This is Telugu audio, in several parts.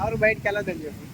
ఎవరు బయటకు వెళ్ళొద్దని చెప్పి.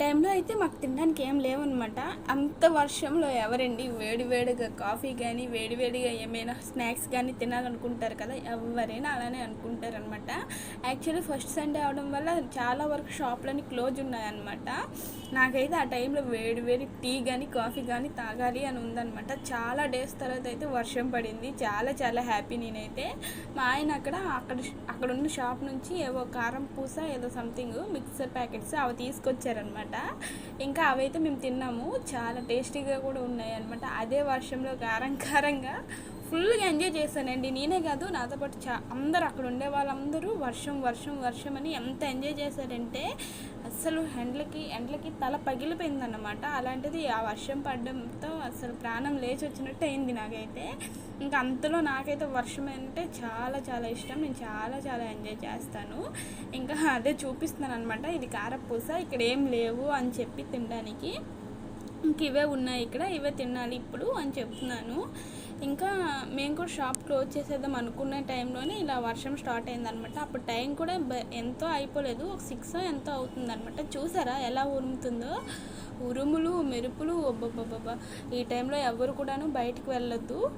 టైంలో అయితే మాకు తినడానికి ఏం లేవన్నమాట. అంత వర్షంలో ఎవరండి వేడి వేడిగా కాఫీ కానీ వేడి వేడిగా ఏమైనా స్నాక్స్ కానీ తినాలనుకుంటారు కదా ఎవరైనా అలానే అనుకుంటారనమాట యాక్చువల్లీ ఫస్ట్ సండే అవడం వల్ల చాలా వరకు షాప్లని క్లోజ్ ఉన్నాయన్నమాట. నాకైతే ఆ టైంలో వేడి వేడి టీ కానీ కాఫీ కానీ తాగాలి అని ఉందన్నమాట. చాలా డేస్ తర్వాత అయితే వర్షం పడింది. చాలా చాలా హ్యాపీ నేనైతే. మా ఆయన అక్కడ అక్కడ అక్కడ ఉన్న షాప్ నుంచి ఏవో కారం పూస ఏదో సంథింగ్ మిక్సర్ ప్యాకెట్స్ అవి తీసుకొచ్చారనమాట ఇంకా అవైతే మేము తిన్నాము. చాలా టేస్టీగా కూడా ఉన్నాయి అనమాట అదే వర్షంలో కారం కారంగా ఫుల్గా ఎంజాయ్ చేశానండి. నేనే కాదు నాతో పాటు చా అందరు అక్కడ ఉండే వాళ్ళందరూ వర్షం వర్షం వర్షం అని ఎంత ఎంజాయ్ చేశారంటే అసలు ఎండ్లకి ఎండ్లకి తల పగిలిపోయిందన్నమాట. అలాంటిది ఆ వర్షం పడడంతో అసలు ప్రాణం లేచి వచ్చినట్టు అయింది నాకైతే. ఇంకా అంతలో నాకైతే వర్షం అంటే చాలా చాలా ఇష్టం. నేను చాలా చాలా ఎంజాయ్ చేస్తాను. ఇంకా అదే చూపిస్తున్నాను అనమాట ఇది కారపూస ఇక్కడ ఏం లేవు అని చెప్పి తినడానికి. ఇంక ఇవే ఉన్నాయి ఇక్కడ ఇవే తినాలి ఇప్పుడు అని చెప్తున్నాను. ఇంకా మేము కూడా షాప్ క్లోజ్ చేసేద్దాం అనుకున్న టైంలోనే ఇలా వర్షం స్టార్ట్ అయిందనమాట. అప్పుడు టైం కూడా బ- ఎంతో అయిపోలేదు. ఒక సిక్స్ ఎంతో అవుతుందనమాట. చూసారా ఎలా ఉరుముతుందో? ఉరుములు మెరుపులు ఒబ్బొబ్బొబ్బ ఈ టైంలో ఎవరు కూడాను బయటకు వెళ్ళొద్దు.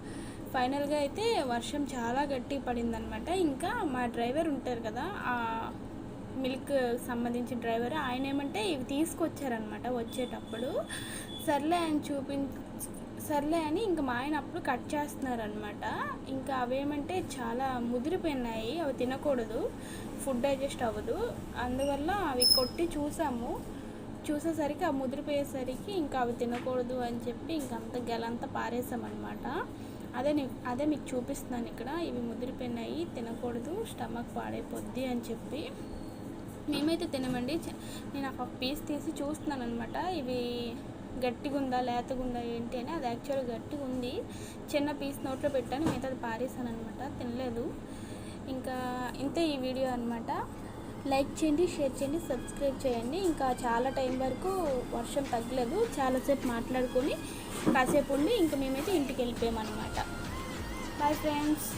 ఫైనల్గా అయితే వర్షం చాలా గట్టి పడిందనమాట. ఇంకా మా డ్రైవర్ ఉంటారు కదా ఆ మిల్క్ సంబంధించిన డ్రైవర్ ఆయన ఏమంటే ఇవి తీసుకొచ్చారనమాట వచ్చేటప్పుడు. సర్లే అని చూపి సర్లే అని ఇంకా మా ఆయన అప్పుడు కట్ చేస్తున్నారనమాట ఇంకా అవేమంటే చాలా ముదిరిపోయినాయి అవి తినకూడదు ఫుడ్ డైజెస్ట్ అవ్వదు. అందువల్ల అవి కొట్టి చూసాము. చూసేసరికి ఆ ముదిరిపోయేసరికి ఇంకా అవి తినకూడదు అని చెప్పి ఇంక అంత గెలంతా పారేసామన్నమాట. అదే నీ అదే మీకు చూపిస్తున్నాను ఇక్కడ. ఇవి ముదిరిపోయినాయి తినకూడదు స్టమక్ పాడైపోద్ది అని చెప్పి. మేమైతే తినమండి. నేను ఒక పీస్ తీసి చూస్తున్నాను అనమాట ఇవి గట్టిగా ఉందా లేతగా ఉందా ఏంటి అని అది యాక్చువల్గా గట్టిగా ఉంది చిన్న పీస్ నోట్లో పెట్టాను మిగతాది పారేసాను అనమాట తినలేదు. ఇంకా ఇంతే ఈ వీడియో అనమాట లైక్ చేయండి షేర్ చేయండి సబ్స్క్రైబ్ చేయండి. ఇంకా చాలా టైం వరకు వర్షం తగ్గలేదు. చాలాసేపు మాట్లాడుకొని కాసేపు ఉండి ఇంకా మేమైతే ఇంటికి వెళ్ళిపోయామన్నమాట బాయ్ ఫ్రెండ్స్